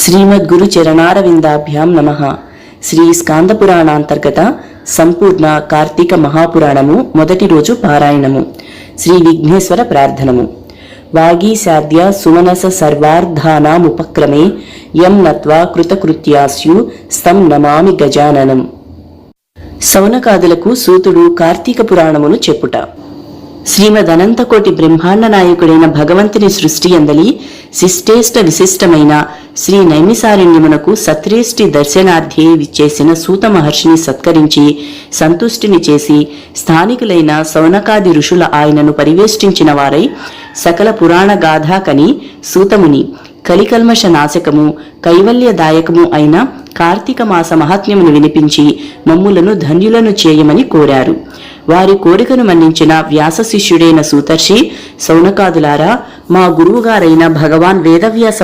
శ్రీమద్గురు చరణారవిందాభ్యాం నమ శ్రీ స్కాందపురాణాంతర్గత సంపూర్ణ కార్తీక మహాపురాణము మొదటి రోజు పారాయణము శ్రీ విఘ్నేశ్వర ప్రార్థనము వాగీశాద్య సుమనస సర్వార్ధానాముపక్రమే యం నత్వా కృతకృత్యాస్యు స్తం నమామి గజాననం సౌనకాదులకు సూతుడు కార్తీక పురాణమును చెప్పుట శ్రీమదనంతకోటి బ్రహ్మాండ నాయకుడైన భగవంతుని సృష్టి అందలి శిష్టేష్ట విశిష్టమైన శ్రీ నైమిసారణ్యమునకు సత్రేష్టి దర్శనార్థే విచ్చేసిన సూత మహర్షిని సత్కరించి సంతుష్టిని చేసి స్థానికులైన సౌనకాది ఋషుల ఆయనను పరివేష్టించిన వారై సకల పురాణ గాథాకని సూతముని కలికల్మష నాశకము కైవల్యదాయకము అయిన కార్తీక మాస మహాత్మ్యమును వినిపించి మమ్ములను ధన్యులను చేయమని కోరారు. వారి కోరికను మన్నించిన వ్యాస శిష్యుడైన సూతర్షి సౌనకాదులారా మా గురువుగారైన భగవాన్ వేదవ్యాస